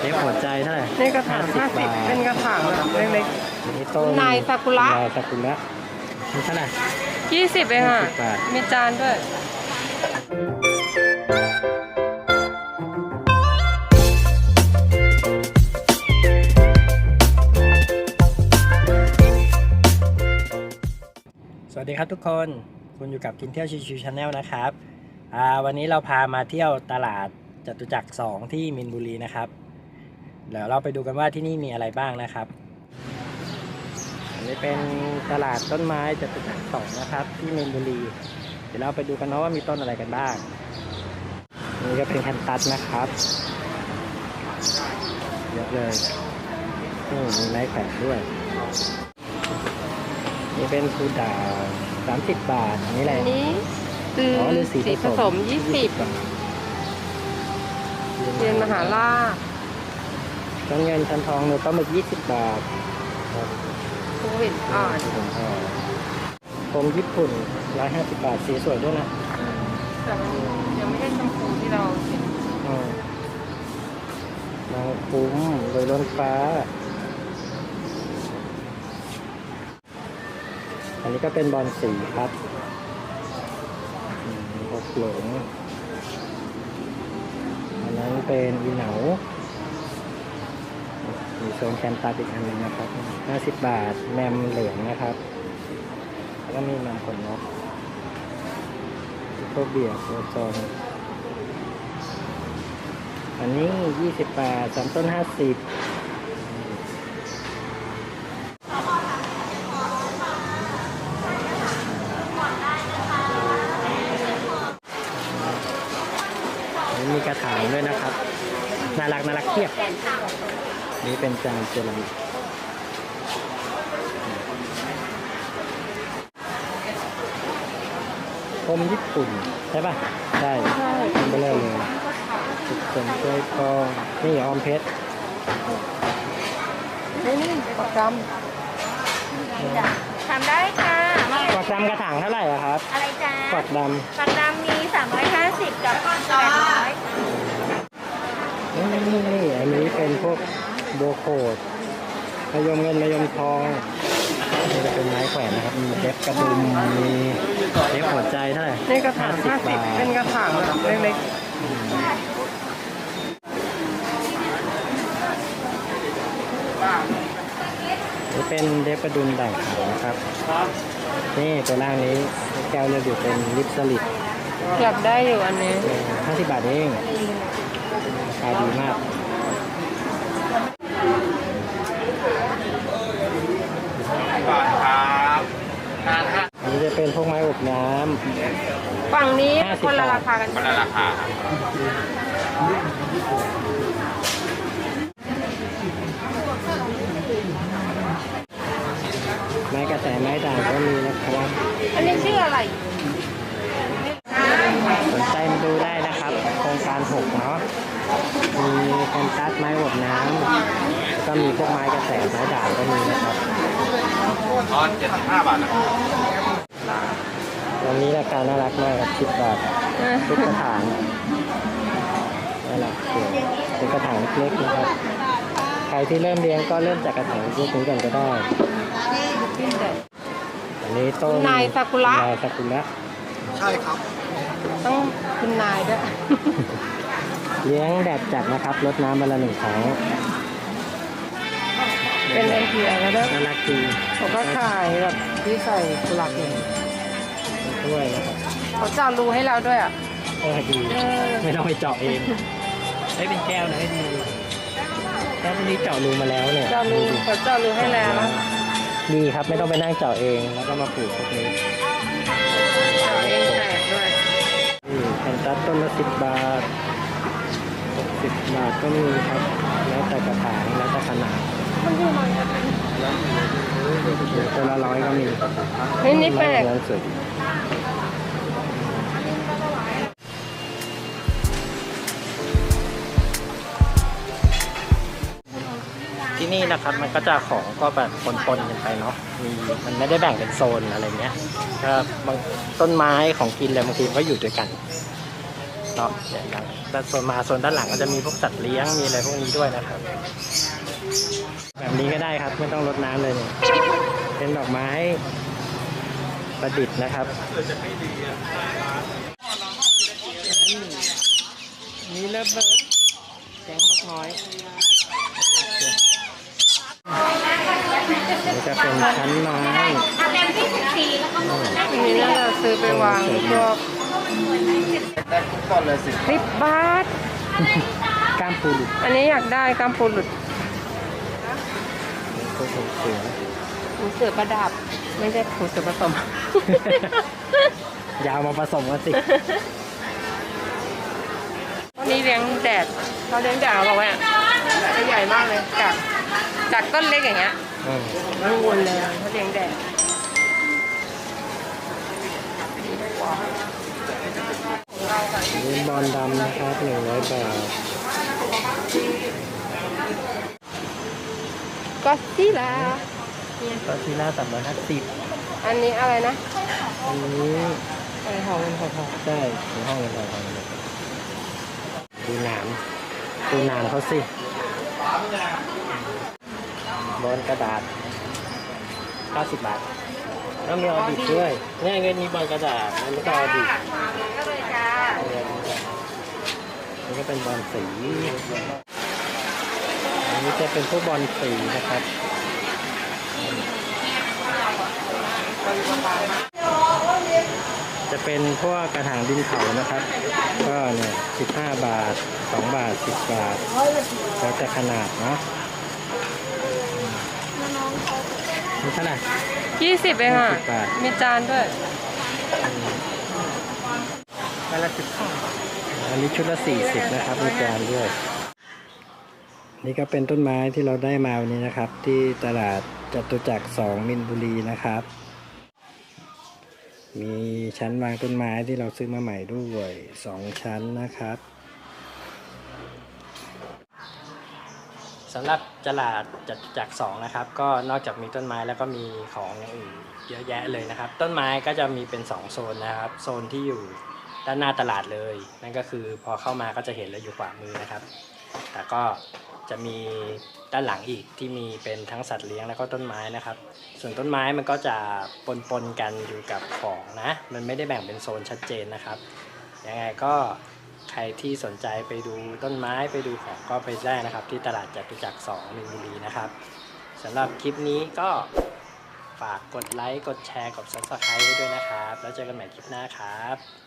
เล็กหัวใจเท่าไหร่ในกระถาง50ห้าสิบบาทเป็นกระถางแบบเล็ก นี่ต้นนายซากุระ นายซากุระนี่เท่าไหร่ ๆยี่สิบเองอะ 20บาท มีจานด้วย สวัสดีครับทุกคนคุณอยู่กับกินเที่ยวชิวๆชาแนลนะครับอ่าวันนี้เราพามาเที่ยวตลาดจตุจักร 2 ที่มินบุรีนะครับ เดี๋ยวเราไปดูกันว่าที่นี่มีอะไรบ้างนะครับอันนี้เป็นตลาดต้นไม้จตุจักร2นะครับ ที่มินบุรี เดี๋ยวเราไปดูกันเนาะว่ามีต้นอะไรกันบ้างนี่ก็เป็นแคนตัสนะครับเยอะเลยนี่มีไม้แขวนด้วยนี่เป็นคูด่างสามสิบบาทอันนี้อะไรอันนี้คืออ๋อฤาษีสีผสมยี่สิบ20าทเรียนมหาราช ชั้นเงินชั้นทองเนื้อปลาหมึกยี่สิบบาทครับโควิดอ่อนผมอ่อนผมญี่ปุ่นร้อยห้าสิบบาท สีสวยด้วยนะแต่มันยังไม่ได้ชมพูที่เราเห็นอืมนางคุ้มโดยล้นฟ้า อันนี้ก็เป็นบอลสีครับอืมหกหลงอันนั้นเป็นอีเหนา มีโซนแคนตาอีกอันนึงนะครับ 50 บาท แมมเหลืองนะครับ แล้วก็มีแมมขนนกโคเบียโคจรอันนี้ 20 บาทสามต้น 50มีกระถางด้วยนะครับ น่ารักน่ารักเทียบ นี่เป็นจานเจลามิกพรมญี่ปุ่น ใช่ป่ะใช่ทำไปเลยเลยสุดสนช่วยกองนี่ออมเพชรนี่นี่ประจทำได้ค่ะกวักดำกระถางเท่าไหร่อะครับอะไรจ้ากวักดปักดำมี 350 กับ800ำนี่นี่นี่อันนี้เป็นพวก โบโคดมะยมเงินมะยมทองนี่จะเป็นไม้แขวนนะครับ มีเด็บกระดุม มีเด็บหัวใจเท่าไหร่ำในกระถางห้าสิบเป็นกระถางแบบเล็กนี่เป็นเดฟกระดุมด่างขาวนะครับ นี่ตัวล่างนี้แก้วเลือกอยู่เป็นลิปสลิดๆอยากได้อยู่อันนี้ห้าสิบบาทเองราคาดีมาก อันนี้จะ เป็นพวกไม้อบน้ฝั่งนี้50คนละบาทราคากันคนละราคาครับำไม้กระแสไม้ด่างก็มีนะครับอันนี้ชื่ออะไรสนใจมาดูได้นะครับ โครงการหกเนาะมีแคนตัสไม้อบน้ำก็มีพวกไม้กระแสไม้ด่างก็มีนะครับตอน75บาทนะครับ วันนี้ราคาน่ารักมากครับสิบบาททุกกระถางน่ารักสวยเป็นกระถางเล็กๆนะครับ ใครที่เริ่มเลี้ยงก็เริ่มจากกระถางเล็กนี้ก่อนก็ได้ อันนี้ต้นนายซากุระนายซากุระต้องคุณนายด้วย เลี้ยงแบบจัดนะครับรดน้ำวันละหนึ่งครั้ง เป็นไอเดียแล้วด้วยน่ารักดีเขาก็ขายแบบที่ใส่กุหลาบเนี่ยด้วยนะครับเขาเจาะรูให้เราด้วยอะเออดีเออไม่ต้องไปเจาะเองไม่เป็นแก้วนะให้ดูแก้วพวกนี้เจาะรูมาแล้วเนี่ยเจาะรูเขาเจาะรูให้แล้วดีครับไม่ต้องไปนั่งเจาะเองแล้วก็มาปลูกพวกนี้เจาะเองแตกด้วยนี่แผ่นตัดต้นละสิบบาทหกสิบบาทก็มีครับ แล้วแต่กระถางแล้วแต่ขนาด มันอยู่หนอะตัวละร้อยก็มีเฮ้ยนี่แปลกไม้สวยดีที่นี่นะครับมันก็จะของก็แบบปนๆกันไปเนาะมีมันไม่ได้แบ่งเป็นโซนอะไรเงี้ยก็บางต้นไม้ของกินอะไรบางทีมันก็อยู่ด้วยกันเนาะอย่างแต่ส่วนมาโซนด้านหลังก็จะมีพวกสัตว์เลี้ยงมีอะไรพวกนี้ด้วยนะครับ แบบนี้ก็ได้ครับไม่ต้องรดน้ำเลยเนี่ยเป็นดอกไม้ประดิษฐ์นะครับมีเลเบิร์ดแก๊งนกน้อยนี่จะเป็นชั้นไม้อาเต็มที่สิบสี่แล้วก็มือได้อันนี้น่าจะซื้อไปวางพวกได้ทุกต้นเลยสิคลิปบาสก้ามปูหลุด อันนี้อยากได้กัมพูหลุด ก็สูงสูงหูเสือประดับ ไม่ใช่หูเสือผสม ยาวมาผสมกันสิต้นนี้เลี้ยงแดดเขาเลี้ยงแดดเขาบอกว่าตัวใหญ่มากเลยจากจากต้นเล็กอย่างเงี้ยอืมนูนเลยเขาเลี้ยงแดดนี่บอลดำนะครับหนึ่งร้อยบาท ก็ซี่ลาก็ทีละสามร้อยห้าสิบอันนี้อะไรนะอันนี้อะไรทองเป็นทองทองใช่ในห้องกันไปดูหนามดูหนามเขาสิบอลกระดาษ90บาทแล้วมีออดิตด้วยเนี่ยเงินมีบอลกระดาษแล้วก็ออดิตก็เลยจ้านี่ก็เป็นบอลสี อันนี้จะเป็นพวกบอลสีนะครับจะเป็นพวกกระถางดินเผานะครับ ก็เนี่ย15บาท2บาท10บาท แล้วแต่ขนาดเนาะนี่เท่าไหร่ยี่สิบเองอะ 20บาท มีจานด้วย อันละสิบอันนี้ชุดละสี่สิบนะครับมีจานด้วย นี่ก็เป็นต้นไม้ที่เราได้มาวันนี้นะครับ ที่ตลาดจตุจักรสองมินบุรีนะครับ มีชั้นวางต้นไม้ที่เราซื้อมาใหม่ด้วยสองชั้นนะครับสำหรับตลาดจตุจักรสองนะครับ ก็นอกจากมีต้นไม้แล้วก็มีของอย่างอื่นเยอะแยะเลยนะครับ ต้นไม้ก็จะมีเป็นสองโซนนะครับ โซนที่อยู่ด้านหน้าตลาดเลย นั่นก็คือพอเข้ามาก็จะเห็นแล้วอยู่ขวามือนะครับ แต่ก็ จะมีด้านหลังอีกที่มีเป็นทั้งสัตว์เลี้ยงแล้วก็ต้นไม้นะครับ ส่วนต้นไม้มันก็จะปนๆกันอยู่กับของนะ มันไม่ได้แบ่งเป็นโซนชัดเจนนะครับยังไงก็ใครที่สนใจไปดูต้นไม้ไปดูของก็ไปได้นะครับ ที่ตลาดจตุจักร2มินบุรีนะครับสำหรับคลิปนี้ก็ฝากกดไลค์ กดแชร์ กด subscribe ด้วยนะครับ แล้วเจอกันใหม่คลิปหน้าครับ